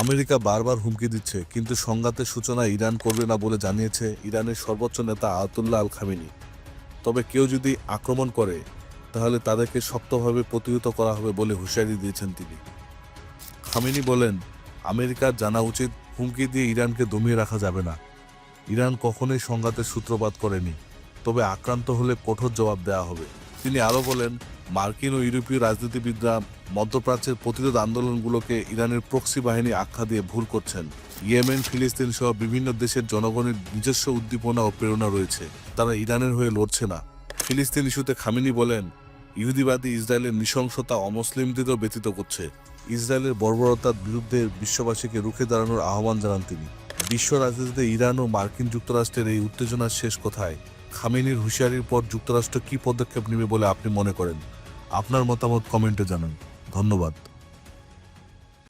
America বারবার হুমকি দিচ্ছে, কিন্তু সংঘাতের সূচনা ইরান করবে না বলে জানিয়েছে ইরানের সর্বোচ্চ নেতা আয়াতুল্লাহ আল খামিনি তবে কেউ যদি আক্রমণ করে, তাহলে তাদেরকে শক্তভাবে প্রতিহত করা হবে বলে হুঁশিয়ারি দিয়েছেন তিনি। খামিনি বলেন, আমেরিকার জানা উচিত হুমকি দিয়ে ইরানকে দমিয়ে রাখা যাবে না। ইরান কখনোই সংঘাতের সূত্রপাত করেনি, তবে আক্রান্ত হলে কঠোর জবাব দেওয়া হবে। তিনি আরও বলেন মার্কিন ও ইউরোপীয় রাজনীতিবিদরা মধ্যপ্রাচ্যের প্রতিরোধ আন্দোলনগুলোকে ইরানের প্রক্সি বাহিনী আখ্যা দিয়ে ভুল করছেন। ইয়েমেন, ফিলিস্তিন সহ বিভিন্ন দেশের জনগণের নিজস্ব উদ্দীপনা ও প্রেরণা রয়েছে। তারা ইরানের হয়ে লড়ছে না। ফিলিস্তিন ইস্যুতে খামিনি বলেন, ইহুদিবাদী ইসরায়েলের নৃশংসতা অমুসলিমদেরও ব্যতীত করছে। ইসরায়েলের বর্বরতার বিরুদ্ধে বিশ্ববাসীকে রুখে দাঁড়ানোর আহ্বান জানান তিনি। বিশ্ব রাজনীতিতে ইরান ও মার্কিন যুক্তরাষ্ট্রের এই উত্তেজনার শেষ কোথায়, খামেনির হুঁশিয়ারির পর যুক্তরাষ্ট্র কী পদক্ষেপ নেবে বলে আপনি মনে করেন? আপনার মতামত কমেন্টে জানান। ধন্যবাদ।